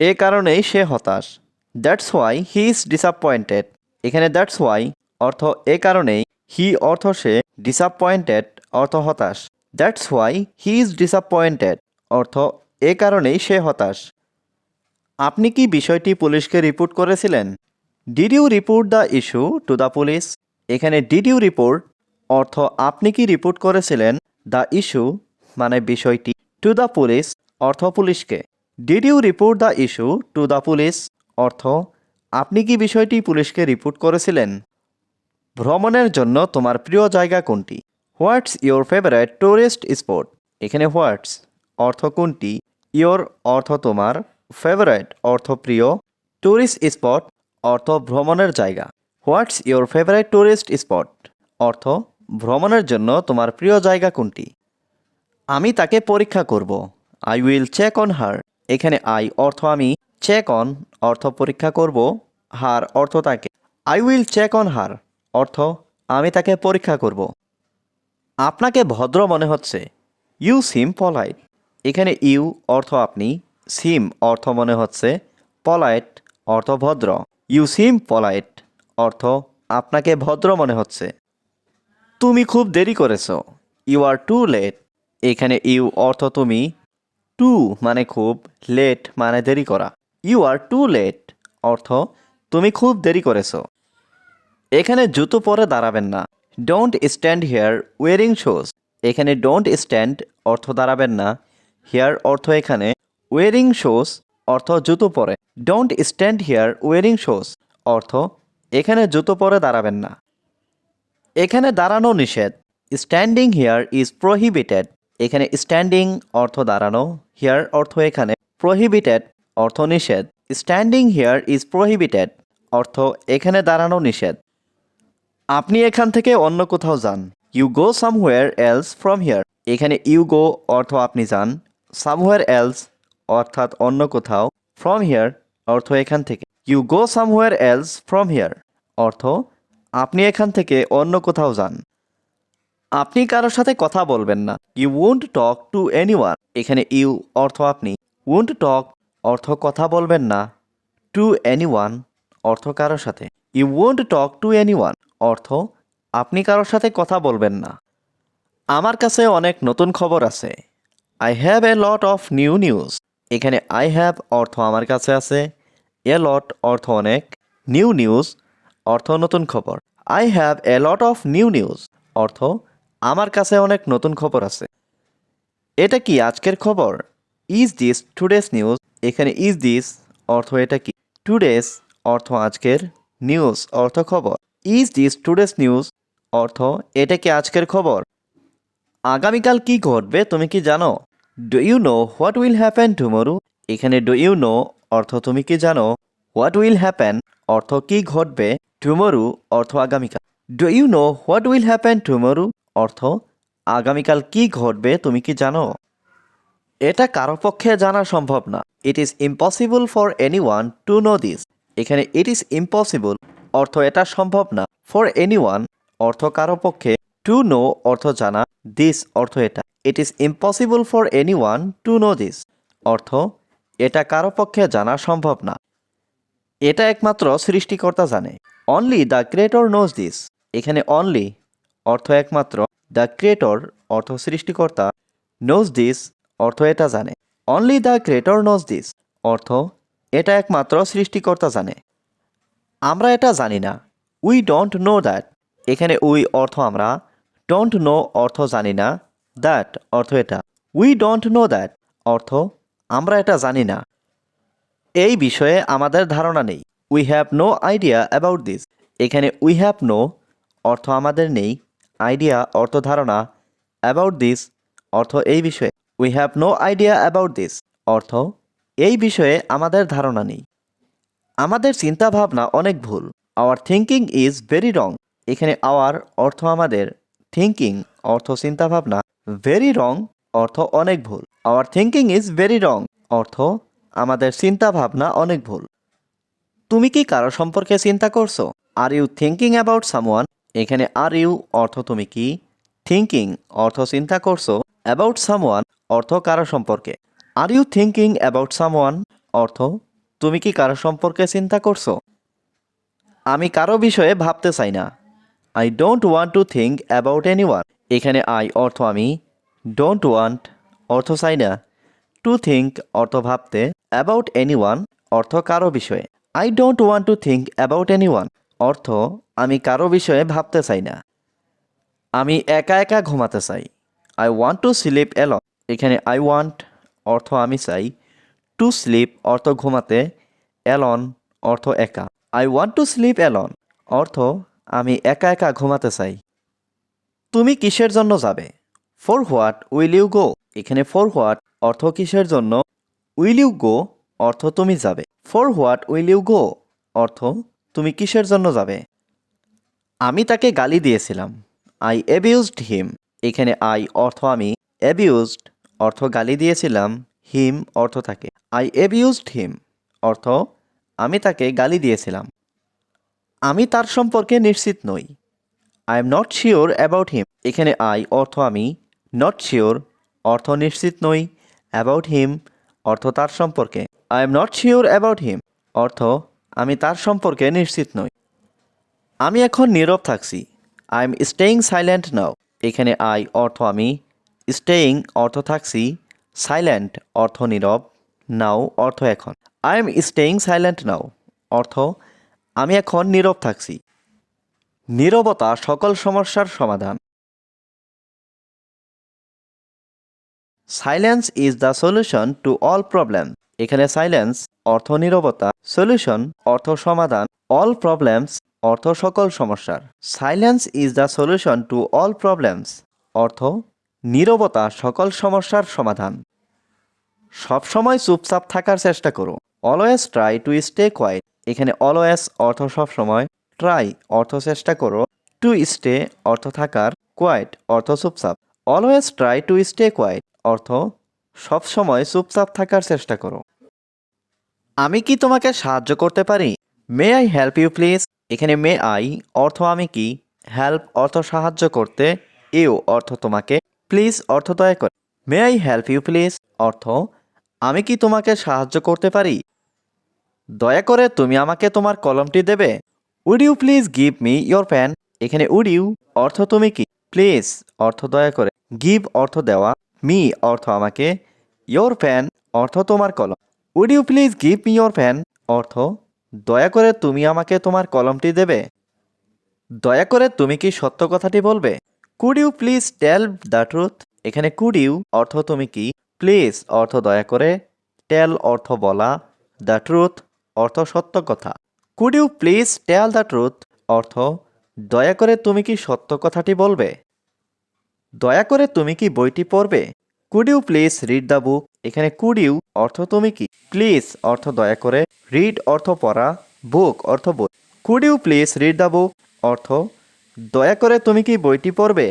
এ কারণেই সে হতাশ। That's why he is disappointed এখানে দ্যাটস ওয়াই অর্থ এ কারণেই হি অর্থ সে ডিসঅ্যাপয়েন্টেড অর্থ হতাশ। That's why he is disappointed অর্থ এ কারণেই সে হতাশ। আপনি কি বিষয়টি পুলিশকে রিপোর্ট করেছিলেন? Did you report the issue to the police এখানে ডিড ইউ রিপোর্ট অর্থ আপনি কি রিপোর্ট করেছিলেন? দ্য ইস্যু মানে বিষয়টি। টু দ্য পুলিশ অর্থ পুলিশকে। Did you report the issue to the police অর্থ, আপনি কি বিষয়টি পুলিশকে রিপোর্ট করেছিলেন? ভ্রমণের জন্য তোমার প্রিয় জায়গা কোনটি? What's your favourite tourist spot এখানে হোয়াটস অর্থ কোনটি? ইয়োর অর্থ তোমার ফেভারিট অর্থ প্রিয় ট্যুরিস্ট স্পট অর্থ ভ্রমণের জায়গা। What's your favourite tourist spot অর্থ, ভ্রমণের জন্য তোমার প্রিয় জায়গা কোনটি? আমি তাকে পরীক্ষা করব। I will check on her এখানে আই অর্থ আমি চেক অন অর্থ পরীক্ষা করব, হার অর্থ তাকে। I will check on her অর্থ আমি তাকে পরীক্ষা করব। আপনাকে ভদ্র মনে হচ্ছে। ইউ সিম পলাইট এখানে ইউ অর্থ আপনি সিম অর্থ মনে হচ্ছে। পলাইট অর্থ ভদ্র। ইউ সিম পলাইট অর্থ আপনাকে ভদ্র মনে হচ্ছে। তুমি খুব দেরি করেছ। ইউ আর টু লেট এখানে ইউ অর্থ তুমি টু মানে খুব লেট মানে দেরি করা। ইউ আর টু লেট অর্থ তুমি খুব দেরি করেছ। এখানে জুতো পরে দাঁড়াবেন না। Don't stand here wearing shoes এখানে ডোন্ট স্ট্যান্ড অর্থ দাঁড়াবেন না। হেয়ার অর্থ এখানে ওয়ারিং শোজ অর্থ জুতো পরে। Don't stand here wearing shoes অর্থ এখানে জুতো পরে দাঁড়াবেন না। এখানে দাঁড়ানো নিষেধ। স্ট্যান্ডিং হেয়ার ইজ প্রহিবিটেড এখানে স্ট্যান্ডিং অর্থ দাঁড়ানো হিয়ার অর্থ এখানে প্রহিবিটেড অর্থ নিষেধ স্ট্যান্ডিং হিয়ার ইজ প্রহিবিটেড অর্থ এখানে দাঁড়ানো নিষেধ। আপনি এখান থেকে অন্য কোথাও যান you go somewhere else from here এখানে ইউ গো অর্থ আপনি যান সামহোয়ার এলস অর্থাৎ অন্য কোথাও ফ্রম হিয়ার অর্থ এখান থেকে। You go somewhere else from here অর্থ আপনি এখান থেকে অন্য কোথাও যান। আপনি কারোর সাথে কথা বলবেন না। You won't talk to anyone এখানে ইউ অর্থ আপনি। ওন্ট টক অর্থ কথা বলবেন না। টু এনিওয়ান অর্থ কারোর সাথে। You won't talk to anyone অর্থ আপনি কারোর সাথে কথা বলবেন না। আমার কাছে অনেক নতুন খবর আছে। I have a lot of new news এখানে আই হ্যাভ অর্থ আমার কাছে আছে। এ লট অর্থ অনেক। নিউ নিউজ অর্থ নতুন খবর। I have a lot of new news অর্থ আমার কাছে অনেক নতুন খবর আছে। এটা কি আজকের খবর? ইজ দিস টুডেস নিউজ এখানে ইজ দিস অর্থ এটা কি? টুডেস অর্থ আজকের নিউজ অর্থ খবর। ইজ দিস টুডেস নিউজ অর্থ এটা কি আজকের খবর? আগামীকাল কি ঘটবে তুমি কি জানো? Do you know what will happen tomorrow এখানে ডু ইউ নো অর্থ তুমি কি জানো? হোয়াট উইল হ্যাপেন অর্থ কি ঘটবে? টুমোরো অর্থ আগামীকাল। Do you know what will happen tomorrow অর্থ, আগামীকাল কি ঘটবে তুমি কি জানো? এটা কারও পক্ষে জানা সম্ভব না। It is impossible for anyone to know this এখানে ইট ইজ ইম্পসিবল অর্থ এটা সম্ভব না। ফর এনি ওয়ান অর্থ কারও পক্ষে টু নো অর্থ জানা দিস অর্থ এটা। It is impossible for anyone to know this অর্থ এটা কারও পক্ষে জানা সম্ভব না। এটা একমাত্র সৃষ্টিকর্তা জানে। Only the creator knows this এখানে অনলি অর্থ একমাত্র। দ্য ক্রিয়েটর অর্থ সৃষ্টিকর্তা নোজ দিস অর্থ এটা জানে। Only the creator knows this অর্থ এটা একমাত্র সৃষ্টিকর্তা জানে। আমরা এটা জানি না। উই ডোন্ট নো দ্যাট এখানে উই অর্থ আমরা। ডোন্ট নো অর্থ জানি না। দ্যাট অর্থ এটা। উই ডোন্ট নো দ্যাট অর্থ আমরা এটা জানি না। এই বিষয়ে আমাদের ধারণা নেই। We have no idea about this এখানে উই হ্যাভ নো অর্থ আমাদের নেই। আইডিয়া অর্থ ধারণা অ্যাবাউট দিস অর্থ এই বিষয়ে। We have no idea about this অর্থ এই বিষয়ে আমাদের ধারণা নেই। আমাদের চিন্তা ভাবনা অনেক ভুল। Our thinking is very wrong এখানে আওয়ার অর্থ আমাদের। থিঙ্কিং অর্থ চিন্তা ভাবনা ভেরি রং অর্থ অনেক ভুল। Our thinking is very wrong অর্থ আমাদের চিন্তা ভাবনা অনেক ভুল। তুমি কি কারও সম্পর্কে চিন্তা করছ? Are you thinking about someone এখানে আর ইউ অর্থ তুমি কি? থিঙ্কিং অর্থ চিন্তা করছ? অ্যাবাউট সামওয়ান অর্থ কারও সম্পর্কে। Are you thinking about someone অর্থ তুমি কি কারও সম্পর্কে চিন্তা করছ? আমি কারও বিষয়ে ভাবতে চাই না। I don't want to think about anyone এখানে আই অর্থ আমি ডোন্ট ওয়ান্ট অর্থ চাই না। টু থিঙ্ক অর্থ ভাবতে অ্যাবাউট এনি ওয়ান অর্থ কারও বিষয়ে। I don't want to think about anyone অর্থ, আমি কারও বিষয়ে ভাবতে চাই না। আমি একা একা ঘুমাতে চাই। I want to sleep alone এখানে আই ওয়ান্ট অর্থ আমি চাই। টু স্লিপ অর্থ ঘুমাতে। এলন অর্থ একা। I want to sleep alone অর্থ, আমি একা একা ঘুমাতে চাই। তুমি কিসের জন্য যাবে? For what will you go এখানে ফর হোয়াট অর্থ কিসের জন্য? উইল ইউ গো অর্থ তুমি যাবে। For what will you go অর্থ তুমি কিসের জন্য যাবে? আমি তাকে গালি দিয়েছিলাম। আই অ্যাবিউজড হিম এখানে আই অর্থ আমি অ্যাবিউজড অর্থ গালি দিয়েছিলাম হিম অর্থ থাকে আই অ্যাবিউজড হিম অর্থ আমি তাকে গালি দিয়েছিলাম। আমি তার সম্পর্কে নিশ্চিত নই। I am not sure about him এখানে আই অর্থ আমি নট শিওর অর্থ নিশ্চিত নই। অ্যাবাউট হিম অর্থ তার সম্পর্কে। I am not sure about him অর্থ আমি তার সম্পর্কে নিশ্চিত নই। আমি এখন নীরব থাকছি। I am staying silent now এখানে আই অর্থ আমি স্টেইং অর্থ থাকছি। সাইলেন্ট অর্থ নীরব। নাও অর্থ এখন। I am staying silent now অর্থ আমি এখন নীরব থাকছি। নীরবতা সকল সমস্যার সমাধান। Silence is the solution to all problem এখানে সাইলেন্স অর্থ নীরবতা সলিউশন অর্থ সমাধান অল প্রবলেমস অর্থ সকল সমস্যার। Silence is the solution to all problems অর্থ নীরবতা, সকল সমস্যার সমাধান। সবসময় চুপচাপ থাকার চেষ্টা করো। Always try to stay quiet এখানে অলওয়েজ অর্থ সবসময় ট্রাই অর্থ চেষ্টা করো। টু স্টে অর্থ থাকার। কোয়াইট অর্থ চুপচাপ। Always try to stay quiet অর্থ সবসময় চুপচাপ থাকার চেষ্টা করো। আমি কি তোমাকে সাহায্য করতে পারি? May I help you please এখানে মে আই অর্থ আমি কি? হেল্প অর্থ সাহায্য করতে। ইউ অর্থ তোমাকে। প্লিজ অর্থ দয়া করে। May I help you please অর্থ, আমি কি তোমাকে সাহায্য করতে পারি? দয়া করে তুমি আমাকে তোমার কলমটি দেবে। Would you please give me your pen এখানে উড ইউ অর্থ তুমি কি? প্লিজ অর্থ দয়া করে। গিভ অর্থ দেওয়া। মি অর্থ আমাকে। ইয়োর প্যান অর্থ তোমার কলম। Would you please give me your pen অর্থ, দয়া করে তুমি আমাকে তোমার কলমটি দেবে। দয়া করে তুমি কি সত্য কথাটি বলবে? Could you please tell the truth এখানে কুড ইউ অর্থ তুমি কি? প্লিজ অর্থ দয়া করে। টেল অর্থ বলা। দ্য ট্রুথ অর্থ সত্য কথা। Could you please tell the truth অর্থ, দয়া করে তুমি কি সত্য কথাটি বলবে? দয়া করে তুমি কি বইটি পড়বে? Could you please read the book এখানে কুড ইউ অর্থ তুমি কি? প্লিজ অর্থ দয়া করে। রিড অর্থ পড়া। বুক অর্থ বই। Could you please read the book অর্থ, দয়া করে তুমি কি বইটি পড়বে?